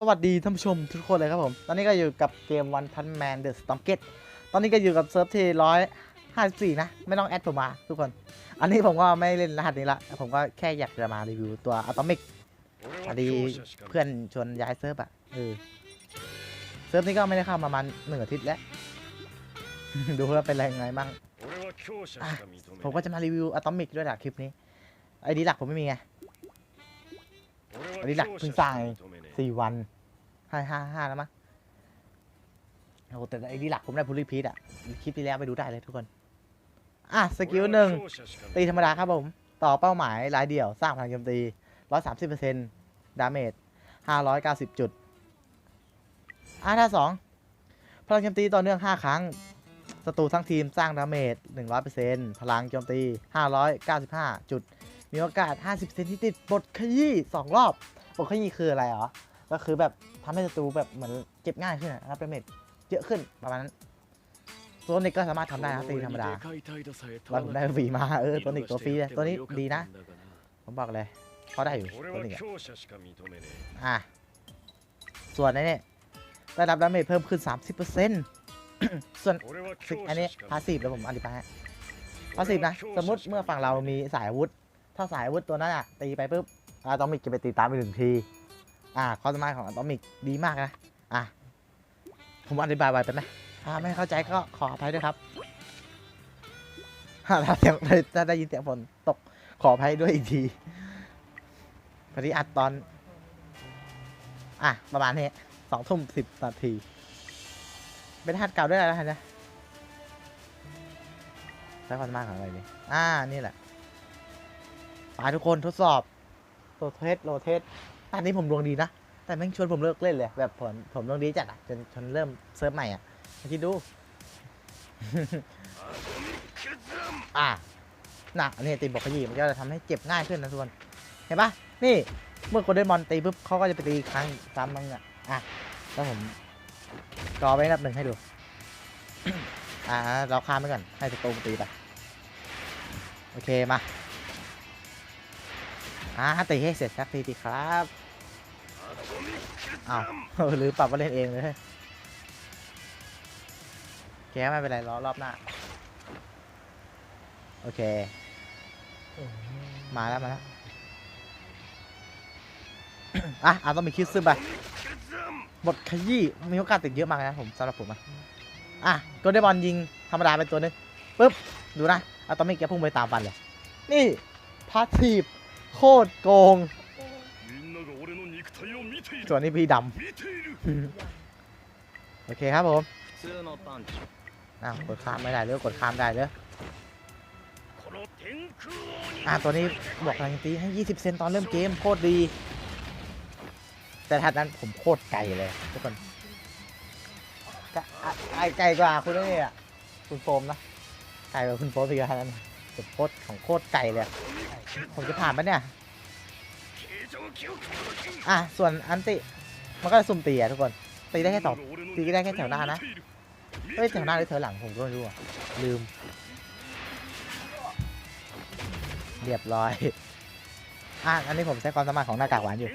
สวัสดีท่านผู้ชมทุกคนเลยครับผม ตอนนี้ก็อยู่กับเกมวันพันแมนเดอะสตอมเกตตอนนี้ก็อยู่กับเซิร์ฟที่ร้อยห้าสิบสี่นะ ไม่ต้องแอดผมมาทุกคน อันนี้ผมก็ไม่เล่นรหัสนี้ละ ผมก็แค่อยากจะมารีวิวตัวอะตอมิกพอดีเพื่อนชวนย้ายเซิร์ฟอะเออ เซิร์ฟนี้ก็ไม่ได้เข้ามามาณหนึ่งอาทิตย์แล้ว ดูว่าเป็นอะไรยังไงบ้างผมก็จะมารีวิวอะตอมิกด้วยแหละคลิปนี้ ไอดีหลักผมไม่มีไงอันนี้หลักเพิ่งสร้างเอง สี่วันห้าห้าห้าแล้วมั้งโอ้แต่ไอ้นี่หลักผมได้พูลิพีทอะ คลิปที่แล้วไปดูได้เลยทุกคน อะ สกิลหนึ่งตีธรรมดาครับผม ต่อเป้าหมายรายเดี่ยว สร้างพลังโจมตีร้อยสามสิบเปอร์เซ็นต์ดาเมจห้าร้อยเก้าสิบจุด อะถ้าสองพลังโจมตีต่อเนื่องห้าครั้งศัตรูทั้งทีมสร้างดาเมจหนึ่งร้อยเปอร์เซ็นต์พลังโจมตีห้าร้อยเก้าสิบห้าจุด มีโอกาสห้าสิบเซนที่ติดบทขยี้สองรอบ บทขยี้คืออะไรหรอก็คือแบบทำให้ศัตรูแบบเหมือนเจ็บง่ายขึ้นอะรับดเมจเยอะขึ้นประมาณนั้นตัวนี้ก็สามารถทำได้นะตีธรรมดาวันผมได้ฟรีมาเออตัวนี้ตัวฟรีเลยตัวนี้ดีนะผมบอกเลยเขาได้อยู่ตัวนี้อะอะส่วนในนี้ได้รับดาเมจเพิ่มขึ้น 30%ส่วนสิอันนนี้นี้พาสีฟแล้วผมอธิบายให้พาสีฟนะ สมมติเมื่อฝั่งเราเรามีสายอาวุธ ถ้าสายอาวุธตัวนั้นอะตีไปปุ๊บ อะตอมิกจะไปตีตามไปหนึ่งที อ่าความสามารถของอะตอมิกดีมากนะ อะ ผมอธิบายไว้ไปไหมอ่าไม่เข้าใจก็ขออภัยด้วยครับถ้าเสียงถ้าได้ยินเสียงฝนตกขออภัยด้วยอีกทีพอดีอัดตอน อะ ประมาณนี้สองทุ่มสิบนาที เป็นทัดเก่าด้วยอะไรนะใช้ความสามารถของอะไรดีอ่า นี่แหละไปทุกคนทดสอบ โรเทสโรเทสอันนี้ผมดวงดีนะ แต่แม่งชวนผมเลิกเล่นเลย แบบผมผมดวงดีจัดอะจนจนเริ่มเซิร์ฟใหม่อะมาคิดดูอะน่ะอันนี้ตีบอกขยี้มันก็จะทำให้เจ็บง่ายขึ้นนะทุกคนเห็นปะนี่เมื่อคนได้มอนตีปุ๊บเขาก็จะไปตีครั้งซ้ำมึงอะอะแล้วผมกอไว้นับหนึ่งให้ดู อ่าเราข้ามไปก่อนให้สตูมตีไปโอเคมา อ่าตีให้เสร็จสักทีดีครับอ้าวหรือปรับมาเล่นเองเลยโอเคไม่เป็นไรรอรอบหน้า โอเค มาแล้ว มาแล้ว อะอะต้องมีคิดซึมไปบทขยี้มีโอกาสติดเยอะมากนะผมสำหรับผมอะอะกลเด้บอลยิงธรรมดาเป็นตัวนึงปุ๊บ ดูนะอะตอมิกแกพุ่งไปตามฟันเลย นี่พาสีฟ โคตรโกงส่วนนี้พี่ดำโอเคครับผมอ้าวกดข้ามไม่ได้เลยกดข้ามได้เลยอะตัวนี้บอกพลังตีให้ 20 เซนตอนเริ่มเกมโคตรดี แต่ทัดนั้นผมโคตรไกลเลยทุกคนกะอะไกลไกลกว่าคุณนี่อะคุณโฟมนะไกลกว่าคุณโฟมอีกทัดนั้นผมโคตรของโคตรไกลเลยอะ ผมจะผ่านปะเนี่ย อะ ส่วนอันติ มันก็จะสุ่มตีอะทุกคน ตีได้แค่สองตีได้แค่แถวหน้านะเฮ้ยแถวหน้าหรือแถวหลังผมก็ไม่รู้อะลืม เรียบร้อย อะ อันนี้ผมใช้ความสามารถของหน้ากากหวานอยู่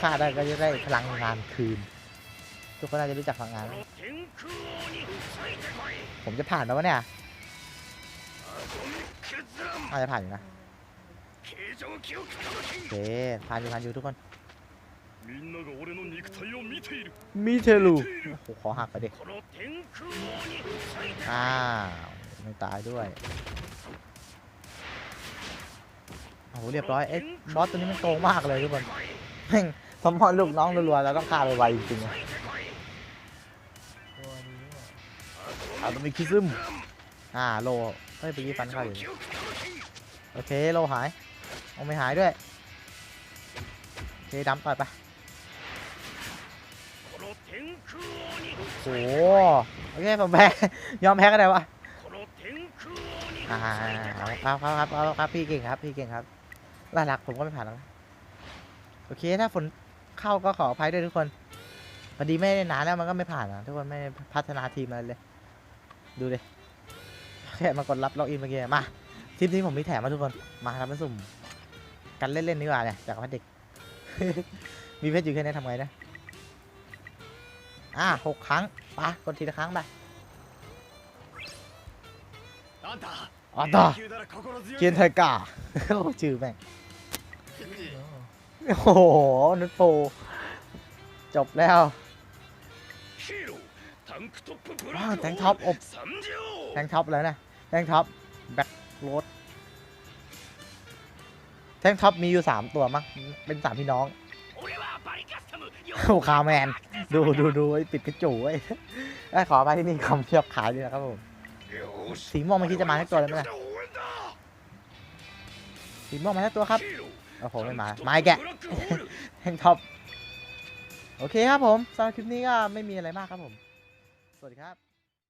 ฆ่าได้ก็จะได้พลังงานคืน ทุกคนน่าจะรู้จักพลังงาน ผมจะผ่านแล้ววะเนี่ยน่าจะผ่านอยู่นะ โอเคผ่านอยู่ผ่านอยู่ทุกคนมีเทลูโอ้โหขอหักไปดิอ้าวไม่ตายด้วยโอ้โหเรียบร้อยเอ๊ะบอสตัวนี้มันโกงมากเลยทุกคนแม่งสมพรลูกน้องรัวๆเราต้องฆ่าไปไวจริงๆอะเอาตัวมีคิซึมอ่าโลเฮ้ยไปยี่ฟันเข้าอยู่นี่โอเคโลหาย เอาไม่หายด้วยโอเคดำต่อยไปโอ้โหโอเคผมแพ้ยอมแพ้ก็ได้วะอ่าครับครับครับครับครับพี่เก่งครับพี่เก่งครับหลักๆผมก็ไม่ผ่านแล้วโอเคถ้าฝนเข้าก็ขออภัยด้วยทุกคนพอดีไม่ได้นานแล้วมันก็ไม่ผ่านอะทุกคนไม่พัฒนาทีมอะไรเลย ดูดิแค่มากดรับล็อกอินเมื่อกี้มา ทริปนี้ผมมีแถมมาทุกคน มาทำเป็นสุ่ม กันเล่นๆดีกว่าเนี่ยจากพัดเด็ก มีเพชรอยู่แค่นี้ทำไงนะ อะหกครั้งปะกดทีละครั้งไปอ๋อต่อเกียนไทกาชื่อแม่ง โอ้โหนุ่ชโปจบแล้วว้าวแทงท็อปอบแทงท็อปแล้วนะแทงท็อปแบ็ค รถ แท่งท็อปมีอยู่สามตัวมั้งเป็นสามพี่น้องโอ้คาแมน ดูดูดูไอติดกระจุยไอ้ขอไปที่นี่คำเทียบขายดีนะครับผมสีม่วงมันคิดจะมาให้ตัวเลยไหมล่ะสีม่วงมาให้ตัวครับโอ้โหไม่มาไม้แกะแท่งท็อปโอเคครับผมสำหรับคลิปนี้ก็ไม่มีอะไรมากครับผม สวัสดีครับ